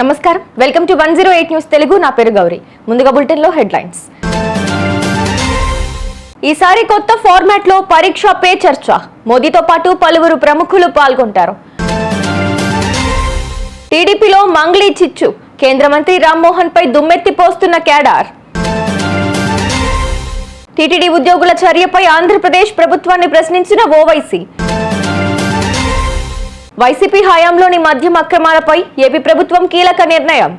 నమస్కారం. Welcome to one zero eight news Telugu. నా పేరు గౌరీ. ముందుగా బులెటిన్లో హెడ్లైన్స్. ఈసారి కొత్త ఫార్మాట్లో పరీక్ష పే చర్చ. మోదీతో పాటు పలువురు ప్రముఖులు పాల్గొంటారు. టీడీపీలో మంగ్లీ చిచ్చు. కేంద్ర మంత్రి రామ్మోహన్ పై దుమ్మెత్తి పోస్తున్న కేడార్. టీటీడీ ఉద్యోగుల చర్యపై ఆంధ్రప్రదేశ్ ప్రభుత్వాన్ని ప్రశ్నించిన ఓవైసీ. వైసీపీ హయాంలోని మద్యం అక్రమాలపై ఏపీ ప్రభుత్వం కీలక నిర్ణయం.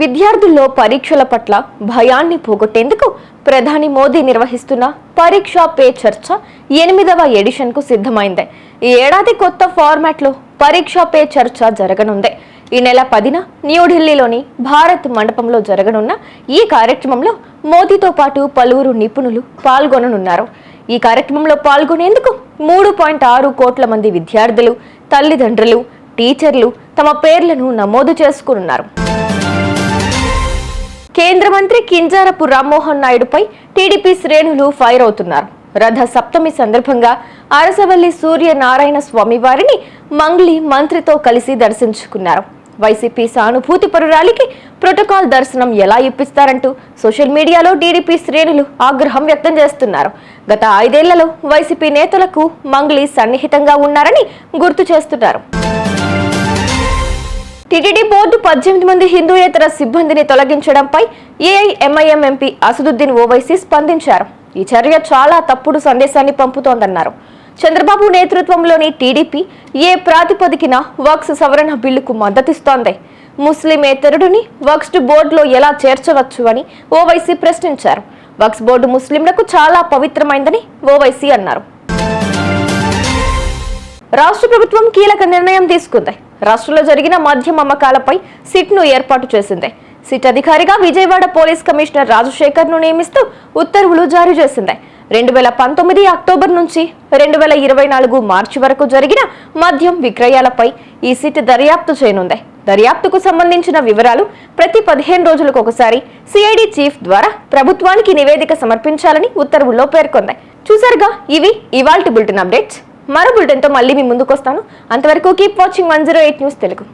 విద్యార్థుల్లో పరీక్షల పట్ల భయాన్ని పోగొట్టేందుకు ప్రధాని మోదీ నిర్వహిస్తున్న పరీక్ష పే చర్చ ఎనిమిదవ ఎడిషన్కు సిద్ధమైంది. ఈ ఏడాది కొత్త ఫార్మాట్లో పరీక్ష పే చర్చ జరగనుంది. ఈ నెల పదిన న్యూఢిల్లీలోని భారత్ మండపంలో జరగనున్న ఈ కార్యక్రమంలో మోదీతో పాటు పలువురు నిపుణులు పాల్గొననున్నారు. ఈ కార్యక్రమంలో పాల్గొనేందుకు మూడు పాయింట్ ఆరు కోట్ల మంది విద్యార్థులు తల్లిదండ్రులు టీచర్లు తమ పేర్లను నమోదు చేసుకున్నారు కేంద్ర మంత్రి కింజారపు రామ్మోహన్ నాయుడుపై టీడీపీ శ్రేణులు ఫైర్ అవుతున్నారు. రథ సప్తమి సందర్భంగా అరసవల్లి సూర్యనారాయణ స్వామి వారిని మంగ్లీ మంత్రితో కలిసి దర్శించుకున్నారు. వైసీపీ సానుభూతి పరురాలికి ప్రోటోకాల్ దర్శనం ఎలా ఇప్పిస్తారంటూ సోషల్ మీడియాలో టీడీపీ శ్రేణులు ఆగ్రహం వ్యక్తం చేస్తున్నారు. గత ఐదేళ్ళలో వైసీపీ నేతలకు మంగ్లీ సన్నిహితంగా ఉన్నారని గుర్తు చేస్తున్నారు. టీటీడీ బోర్డు పద్దెనిమిది మంది హిందూయేతర సిబ్బందిని తొలగించడంపై ఏఐఎంఐఎం ఎంపీ అసదుద్దీన్ ఓవైసీ స్పందించారు. ఈ చర్య చాలా తప్పుడు సందేశాన్ని పంపుతోందన్నారు. చంద్రబాబు నేతృత్వంలోని టీడీపీ ఏ ప్రాతిపదికన వక్స్ సవరణ బిల్లుకు మద్దతిస్తోంది. ముస్లిమేతరుడిని వక్స్ బోర్డులో ఎలా చేర్చవచ్చు అని ఓవైసీ ప్రశ్నించారు. వక్స్ బోర్డు ముస్లింలకు చాలా పవిత్రమైందని ఓవైసీ అన్నారు. రాష్ట్ర ప్రభుత్వం కీలక నిర్ణయం తీసుకుంది. రాష్ట్రంలో జరిగిన మద్యం అమ్మకాలపై సిట్ను ఏర్పాటు చేసింది. సిట్ అధికారిగా విజయవాడ పోలీస్ కమిషనర్ రాజశేఖర్ను నియమిస్తూ ఉత్తర్వులు జారీ చేసింది. రెండు వేల పంతొమ్మిది అక్టోబర్ నుంచి రెండు వేల ఇరవై నాలుగు మార్చి వరకు జరిగిన మద్యం విక్రయాలపై ఈ సిట్ దర్యాప్తు చేయనుంది. దర్యాప్తుకు సంబంధించిన వివరాలు ప్రతి పదిహేను రోజులకు ఒకసారి సిఐడి చీఫ్ ద్వారా ప్రభుత్వానికి నివేదిక సమర్పించాలని ఉత్తర్వుల్లో పేర్కొంది చూసారుగా ఇవి ఇవాల్టి బులెటిన్ అప్డేట్స్. మరో బులెటిన్తో మళ్ళీ మీ ముందుకు వస్తాను అంతవరకు keep watching one zero eight news Telugu.